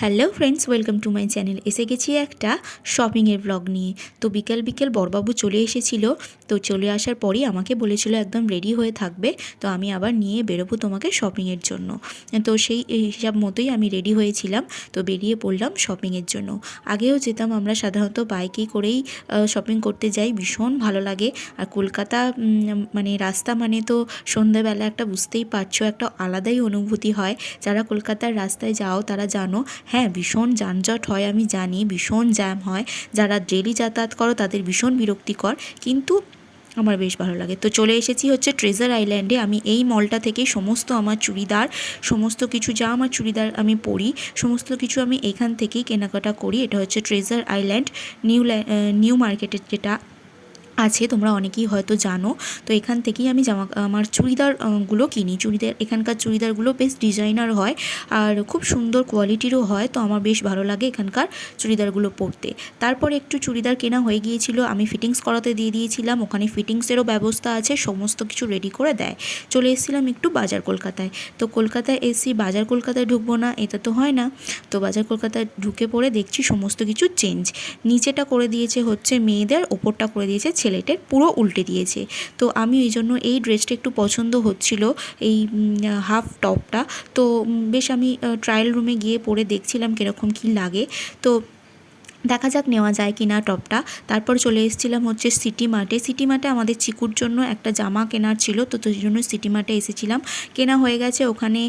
Hello friends welcome to my channel এসে গেছি একটা শপিংয়ের ব্লগ নিয়ে। তো বিকেল বিকেল বরবাবু চলে এসেছিল। তো চলে আসার পরই আমাকে বলেছিল একদম রেডি হয়ে থাকবে। তো আমি আবার নিয়ে বেরোবো তোমাকে শপিংয়ের জন্য। তো সেই হিসাব মতোই আমি রেডি হয়েছিলাম। তো বেরিয়ে পড়লাম শপিংয়ের জন্য। আগেও যেতাম আমরা সাধারণত বাইকে করেই শপিং করতে যাই। ভীষণ ভালো লাগে। আর কলকাতা মানে রাস্তা মানে তো সন্ধ্যাবেলা একটা বুঝতেই পারছ, একটা আলাদাই অনুভূতি হয়। যারা কলকাতার রাস্তায় যাও, তারা জানো হ্যাঁ ভীষণ যানজট হয়, আমি জানি, ভীষণ জ্যাম হয়। যারা ডেলি যাতায়াত করো, তাদের ভীষণ বিরক্তিকর, কিন্তু আমার বেশ ভালো লাগে। তো চলে এসেছি হচ্ছে ট্রেজার আইল্যান্ডে আমি এই মলটা থেকে সমস্ত আমার চুড়িদার, সমস্ত কিছু যা আমার চুড়িদার আমি পরি, সমস্ত কিছু আমি এখান থেকেই কেনাকাটা করি। এটা হচ্ছে ট্রেজার আইল্যান্ড নিউ নিউ মার্কেটের যেটা আছে, তোমরা অনেকেই হয়তো জানো। তো এখান থেকেই আমি জামা, আমার চুড়িদারগুলো কিনি। চুড়িদার, এখানকার চুড়িদারগুলো বেশ ডিজাইনার হয় আর খুব সুন্দর কোয়ালিটিরও হয়, তো আমার বেশ ভালো লাগে এখানকার চুড়িদারগুলো পরতে। তারপরে একটু চুড়িদার কেনা হয়ে গিয়েছিল, আমি ফিটিংস করাতে দিয়ে দিয়েছিলাম। ওখানে ফিটিংসেরও ব্যবস্থা আছে, সমস্ত কিছু রেডি করে দেয়। চলে এসেছিলাম একটু বাজার কলকাতায়। তো কলকাতায় এসি বাজার কলকাতায় ঢুকবো না, এটা তো হয় না। তো বাজার কলকাতায় ঢুকে পড়ে দেখছি সমস্ত কিছু চেঞ্জ নিচেটা করে দিয়েছে হচ্ছে মেয়েদের, ওপরটা করে দিয়েছে ছেলেদের পুরো উল্টে দিয়েছে। তো আমি ওই জন্য এই ড্রেসটা একটু পছন্দ হচ্ছিল, এই হাফ টপটা। তো বেশ আমি ট্রায়াল রুমে গিয়ে পরে দেখছিলাম কীরকম কী লাগে। তো দেখা যাক নেওয়া যায় কি না টপটা। তারপর চলে এসেছিলাম হচ্ছে সিটি মার্টে। সিটি মার্টে আমাদের চিকুর জন্য একটা জামা কেনার ছিল, তো সেই জন্য সিটি মার্টে এসেছিলাম। কেনা হয়ে গেছে, ওখানে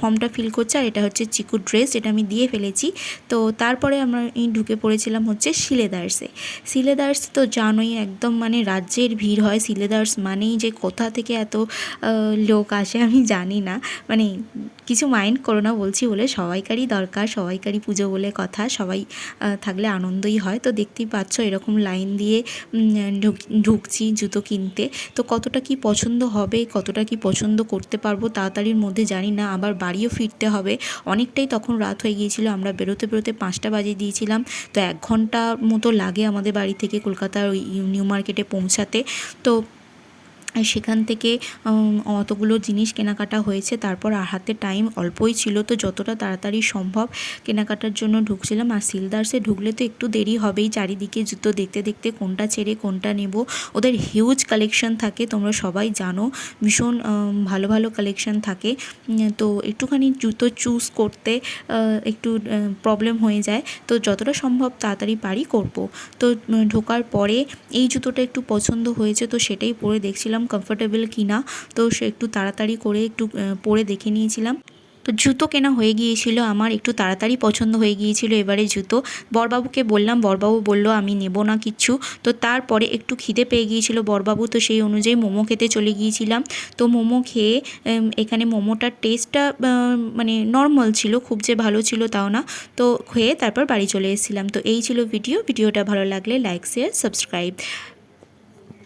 ফর্মটা ফিল করছে, আর এটা হচ্ছে চিকুর ড্রেস, যেটা আমি দিয়ে ফেলেছি। তো তারপরে আমরা ঢুকে পড়েছিলাম হচ্ছে সিলেদার্সে সিলেদার্স তো জানোই, একদম মানে রাজ্যের ভিড় হয়। সিলেদার্স মানেই যে কোথা থেকে এত লোক আসে আমি জানি না। মানে কিছু মাইন্ড করো না, বলছি বলে সবাইকারই দরকার, সবাইকারই পুজো বলে কথা, সবাই থাকলে আনন্দই হয়। তো দেখতেই পাচ্ছ এরকম লাইন দিয়ে ঢুক- ঢুকছি জুতো কিনতে। তো কতটা কি পছন্দ হবে, কতটা কি পছন্দ করতে পারব তাড়াতাড়ির মধ্যে জানি না, আবার বাড়িও ফিরতে হবে। অনেকটাই তখন রাত হয়ে গিয়েছিল, আমরা বেরোতে বেরোতে পাঁচটা বাজে দিয়েছিলাম। তো এক ঘণ্টা মতো লাগে আমাদের বাড়ি থেকে কলকাতার ওই নিউ মার্কেটে পৌঁছাতে। তো সেখান থেকে অতগুলো জিনিস কেনাকাটা হয়েছে। তারপর আর হাতে টাইম অল্পই ছিল। তো যতটা তাড়াতাড়ি সম্ভব কেনাকাটার জন্য ঢুকছিলাম। আর সিলদার্সে ঢুকলে তো একটু দেরি হবেই। চারিদিকে জুতো দেখতে দেখতে কোনটা ছেড়ে, কোনটা নেব। ওদের হিউজ কালেকশন থাকে, তোমরা সবাই জানো। ভীষণ ভালো ভালো কালেকশন থাকে। তো একটুখানি জুতো চুজ করতে একটু প্রবলেম হয়ে যায়। তো যতটা সম্ভব তাড়াতাড়ি পারি করব। তো ঢোকার পরে এই জুতোটা একটু পছন্দ হয়েছে। তো সেটাই পরে দেখছিলাম। কমফোর্টেবল কিনা, তো সে একটু তাড়াতাড়ি করে একটু পরে দেখে নিয়েছিলাম। তো জুতো কেনা হয়ে গিয়েছিল, আমার একটু তাড়াতাড়ি পছন্দ হয়ে গিয়েছিল এবারে জুতো। বরবাবুকে বললাম, বরবাবু বলল, আমি নেব না কিচ্ছু। তো তারপরে একটু খিদে পেয়ে গিয়েছিল বরবাবু, তো সেই অনুযায়ী মোমো খেতে চলে গিয়েছিলাম। তো মোমো খেয়ে এখানে মোমোটার টেস্টটা মানে নর্মাল ছিল, খুব যে ভালো ছিল তাও না। তো খেয়ে তারপর বাড়ি চলে এসেছিলাম। তো এই ছিল ভিডিও। ভিডিওটা ভালো লাগলে লাইক শেয়ার সাবস্ক্রাইব